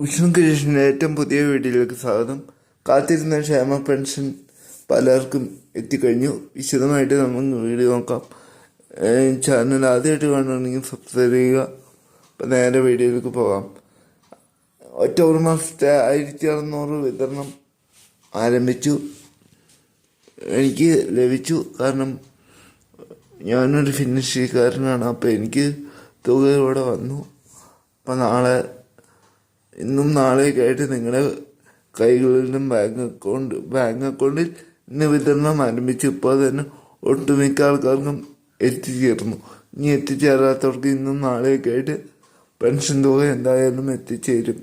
വിഷ്ണു കൃഷ്ണന്റെ ഏറ്റവും പുതിയ വീഡിയോയിലേക്ക് സ്വാഗതം. കാത്തിരുന്ന ക്ഷേമ പെൻഷൻ പലർക്കും എത്തിക്കഴിഞ്ഞു. വിശദമായിട്ട് നമുക്ക് വീഡിയോ നോക്കാം. ചാനൽ ആദ്യമായിട്ട് കാണുകയാണെങ്കിൽ സബ്സ്ക്രൈബ് ചെയ്യുക. അപ്പം നേരെ വീഡിയോയിലേക്ക് പോകാം. ഒക്ടോബർ മാസത്തെ ആയിരത്തി അറുന്നൂറ് വിതരണം ആരംഭിച്ചു. എനിക്ക് ലഭിച്ചു. കാരണം ഞാനൊരു ഭിന്നശേഷിക്കാരനാണ് അപ്പോൾ എനിക്ക് തുക ഇവിടെ വന്നു. അപ്പം നാളെ ഇന്നും നാളെയൊക്കെ ആയിട്ട് നിങ്ങളുടെ നിന്നും ബാങ്ക് അക്കൗണ്ട് ബാങ്ക് അക്കൗണ്ടിൽ ഇന്ന് വിതരണം ആരംഭിച്ചു ഇപ്പോൾ തന്നെ ഒട്ടുമിക്ക ആൾക്കാർക്കും എത്തിച്ചേർന്നു. ഇനി എത്തിച്ചേരാത്തവർക്ക് ഇന്നും നാളെയൊക്കെ ആയിട്ട് പെൻഷൻ തുക എന്തായാലും എത്തിച്ചേരും.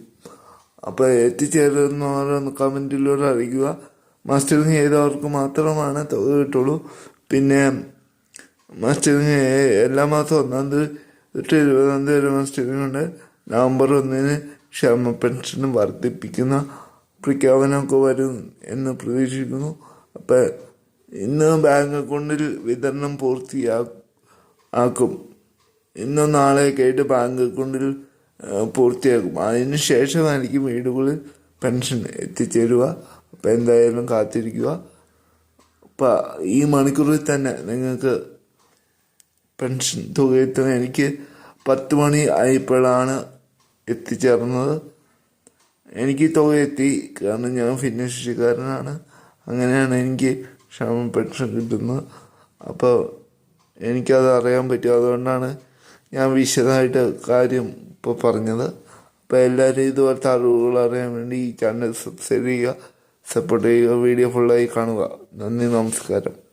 അപ്പോൾ എത്തിച്ചേരുന്നവരൊന്ന് കമന്റിലൂടെ അറിയിക്കുക. മാസ്റ്ററിങ് ചെയ്തവർക്ക് മാത്രമാണ് തുക കിട്ടുള്ളൂ. പിന്നെ മാസ്റ്ററിങ് എല്ലാ മാസവും ഒന്നാം തീയതി തൊട്ട് ഇരുപതാം തീയതി മാസ്റ്ററിങ് ഉണ്ട് നവംബർ ഒന്നിന് ക്ഷേമ പെൻഷൻ വർദ്ധിപ്പിക്കുന്ന പ്രഖ്യാപനമൊക്കെ വരും എന്ന് പ്രതീക്ഷിക്കുന്നു. അപ്പം ഇന്ന് ബാങ്ക് അക്കൗണ്ടിൽ വിതരണം പൂർത്തിയാ ആക്കും. ഇന്നും നാളെയൊക്കെ ആയിട്ട് ബാങ്ക് അക്കൗണ്ടിൽ പൂർത്തിയാക്കും. അതിന് ശേഷമായിരിക്കും വീടുകളിൽ പെൻഷൻ എത്തിച്ചേരുക. അപ്പം എന്തായാലും കാത്തിരിക്കുക. അപ്പം ഈ മണിക്കൂറിൽ തന്നെ നിങ്ങൾക്ക് പെൻഷൻ തുക എത്തുന്ന എനിക്ക് പത്ത് മണി ആയപ്പോഴാണ് എത്തിച്ചേർന്നത്. എനിക്ക് തുക എത്തി. കാരണം ഞാൻ ഭിന്നശേഷിക്കാരനാണ്. അങ്ങനെയാണ് എനിക്ക് ക്ഷേമ പെൻഷൻ കിട്ടുന്നത്. അപ്പോൾ എനിക്കത് അറിയാൻ പറ്റും. അതുകൊണ്ടാണ് ഞാൻ വിശദമായിട്ട് കാര്യം ഇപ്പോൾ പറഞ്ഞത്. അപ്പോൾ എല്ലാവരും ഇതുപോലത്തെ അറിവുകൾ അറിയാൻ വേണ്ടി ഈ ചാനൽ സബ്സ്ക്രൈബ് ചെയ്യുക സപ്പോർട്ട് ചെയ്യുക വീഡിയോ ഫുള്ളായി കാണുക. നന്ദി നമസ്കാരം.